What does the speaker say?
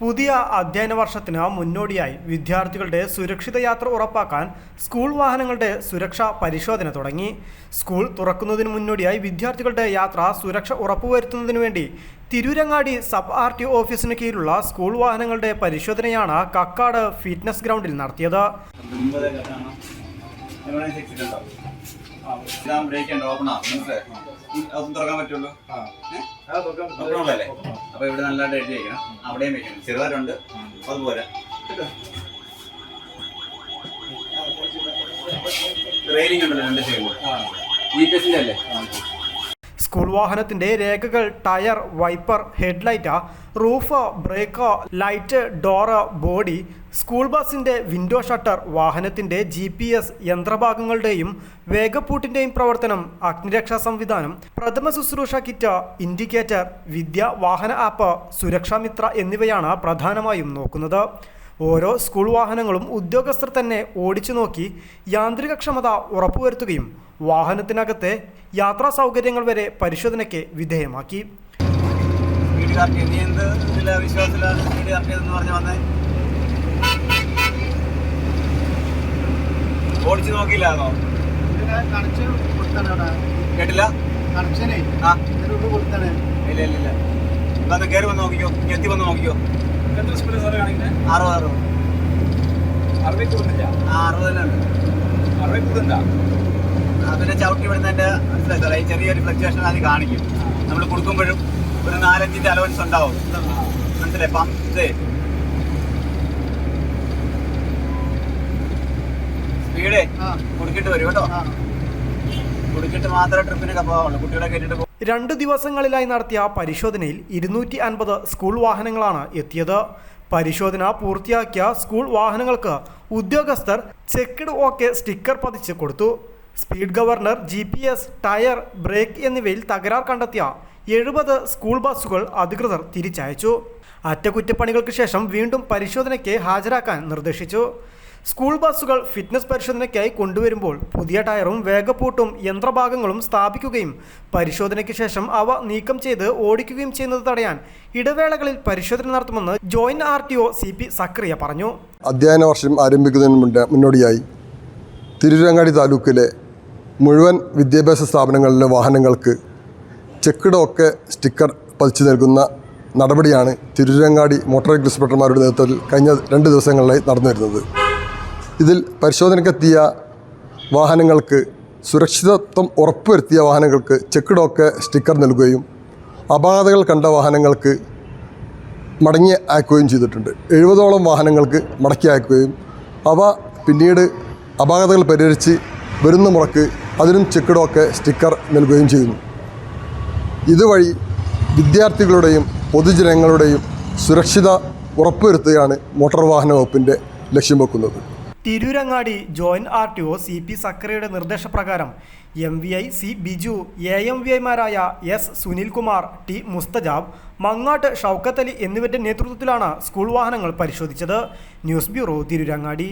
പുതിയ അധ്യയന വർഷത്തിന് മുന്നോടിയായി വിദ്യാർത്ഥികളുടെ സുരക്ഷിത യാത്ര ഉറപ്പാക്കാൻ സ്കൂൾ വാഹനങ്ങളുടെ സുരക്ഷാ പരിശോധന തുടങ്ങി. സ്കൂൾ തുറക്കുന്നതിന് മുന്നോടിയായി വിദ്യാർത്ഥികളുടെ യാത്ര സുരക്ഷ ഉറപ്പുവരുത്തുന്നതിനു വേണ്ടി തിരൂരങ്ങാടി സബ് ആർ ടി ഓഫീസിന് കീഴിലുള്ള സ്കൂൾ വാഹനങ്ങളുടെ പരിശോധനയാണ് കക്കാട് ഫിറ്റ്നസ് ഗ്രൗണ്ടിൽ നടത്തിയത്. സിക്സ് ഉണ്ടോ ഇതാ ബ്രേക്ക് ഉണ്ട്. ഓപ്പൺ ആ. മനസ്സിലായി? അതും തുറക്കാൻ പറ്റുള്ളൂ ഓപ്പൺ ഉള്ളല്ലേ അപ്പൊ ഇവിടെ നല്ലതായിട്ട് എഴുതി വെക്കണം അവിടെയും വെക്കണം. ചെറുതായിട്ടുണ്ട്. അതുപോലെ റെയിലിംഗ് ഉണ്ടല്ലോ രണ്ട് ചെയ്യുമ്പോൾ ജി പി എസിന്റെ അല്ലേ? സ്കൂൾ വാഹനത്തിന്റെ രേഖകൾ tyre wiper headlight roof brake light door body school ബസിന്റെ വിൻഡോ ഷട്ടർ വാഹനത്തിന്റെ ജി പി എസ് യന്ത്രഭാഗങ്ങളുടെയും വേഗപ്പൂട്ടിന്റെയും പ്രവർത്തനം അഗ്നിരക്ഷാ സംവിധാനം പ്രഥമ ശുശ്രൂഷ കിറ്റ് ഇൻഡിക്കേറ്റർ വിദ്യ വാഹന ആപ്പ് സുരക്ഷാമിത്ര എന്നിവയാണ് പ്രധാനമായും നോക്കുന്നത്. ഓരോ സ്കൂൾ വാഹനങ്ങളും ഉദ്യോഗസ്ഥർ തന്നെ ഓടിച്ചു നോക്കി യാന്ത്രികക്ഷമത ഉറപ്പുവരുത്തുകയും വാഹനത്തിനകത്തെ യാത്രാ സൗകര്യങ്ങൾ വരെ പരിശോധനയ്ക്ക് വിധേയമാക്കി. ഓടിച്ചു നോക്കിയില്ലാന്നോ കേട്ടില്ല? കണക്ഷനേ. ആ. കൊടുത്താണ്. ഇല്ല ഇല്ല ഇല്ല. കയറി വന്ന് നോക്കിക്കോ. എത്തി വന്ന് നോക്കിക്കോ. അറുപത് അറുപത് ആ അറുപത് ഉണ്ട്. ആ, പിന്നെ ചവിട്ടി വിടുന്നതിന്റെ മനസ്സിലായി? ചെറിയൊരു ഫ്ലക്ച്വേഷൻ അത് കാണിക്കും. നമ്മൾ കൊടുക്കുമ്പോഴും ഒരു നാലഞ്ചിന്റെ അലവൻസ് ഉണ്ടാവും. മനസ്സിലായി? ഇത് സ്പീഡേ ആ. കൊടുക്കിട്ട് വരും കേട്ടോ. കൊടുക്കിട്ട് മാത്രമേ ട്രിപ്പിനൊക്കെ പോകാവുള്ളൂ കുട്ടികളെ കയറ്റിട്ട് പോകും രണ്ട് ദിവസങ്ങളിലായി നടത്തിയ പരിശോധനയിൽ ഇരുന്നൂറ്റി അൻപത് സ്കൂൾ വാഹനങ്ങളാണ് എത്തിയത്. പരിശോധന പൂർത്തിയാക്കിയ സ്കൂൾ വാഹനങ്ങൾക്ക് ഉദ്യോഗസ്ഥർ ചെക്ക്ഡ് ഓക്കെ സ്റ്റിക്കർ പതിച്ച് കൊടുത്തു. Speed governor G P S tyre brake എന്നിവയിൽ തകരാർ കണ്ടെത്തിയ എഴുപത് സ്കൂൾ ബസ്സുകൾ അധികൃതർ തിരിച്ചയച്ചു. അറ്റകുറ്റപ്പണികൾക്ക് ശേഷം വീണ്ടും പരിശോധനയ്ക്ക് ഹാജരാക്കാൻ നിർദ്ദേശിച്ചു. സ്കൂൾ ബസ്സുകൾ ഫിറ്റ്നസ് പരിശോധനയ്ക്കായി കൊണ്ടുവരുമ്പോൾ പുതിയ ടയറും വേഗപ്പൂട്ടും യന്ത്രഭാഗങ്ങളും സ്ഥാപിക്കുകയും പരിശോധനയ്ക്ക് ശേഷം അവ നീക്കം ചെയ്ത് ഓടിക്കുകയും ചെയ്യുന്നത് തടയാൻ ഇടവേളകളിൽ പരിശോധന നടത്തുമെന്ന് joint R T O C P Sakariya പറഞ്ഞു. അധ്യയന വർഷം ആരംഭിക്കുന്നതിന് മുന്നേ മുന്നോടിയായി തിരുരങ്ങാടി താലൂക്കിലെ മുഴുവൻ വിദ്യാഭ്യാസ സ്ഥാപനങ്ങളിലെ വാഹനങ്ങൾക്ക് ചെക്കിടമൊക്കെ സ്റ്റിക്കർ പതിച്ചു നൽകുന്ന നടപടിയാണ് തിരുരങ്ങാടി മോട്ടോർ ഇൻസ്പെക്ടർമാരുടെ നേതൃത്വത്തിൽ കഴിഞ്ഞ രണ്ട് ദിവസങ്ങളിലായി നടന്നു വരുന്നത് ഇതിൽ പരിശോധനയ്ക്കെത്തിയ വാഹനങ്ങൾക്ക് സുരക്ഷിതത്വം ഉറപ്പുവരുത്തിയ വാഹനങ്ങൾക്ക് ചെക്ക് ഡോക്ക് സ്റ്റിക്കർ നൽകുകയും അപാകതകൾ കണ്ട വാഹനങ്ങൾക്ക് മടങ്ങി അയക്കുകയും ചെയ്തിട്ടുണ്ട്. എഴുപതോളം വാഹനങ്ങൾക്ക് മടക്കി അയക്കുകയും അവ പിന്നീട് അപാകതകൾ പരിഹരിച്ച് വരുന്ന മുറക്ക് അതിനും ചെക്ക് ഡോക്ക് സ്റ്റിക്കർ നൽകുകയും ചെയ്യുന്നു. ഇതുവഴി വിദ്യാർത്ഥികളുടെയും പൊതുജനങ്ങളുടെയും സുരക്ഷിത ഉറപ്പുവരുത്തുകയാണ് മോട്ടോർ വാഹന വകുപ്പിന്റെ ലക്ഷ്യം വെക്കുന്നത്. Tirurangadi joint R T O C P സക്കറയുടെ നിർദ്ദേശപ്രകാരം M V I C Biju A M V ഐമാരായ എസ് സുനിൽകുമാർ ടി മുസ്തജാബ് മങ്ങാട്ട് ഷൗക്കത്ത് അലി എന്നിവരുടെ നേതൃത്വത്തിലാണ് സ്കൂൾ വാഹനങ്ങൾ പരിശോധിച്ചത്. News bureau Tirurangadi.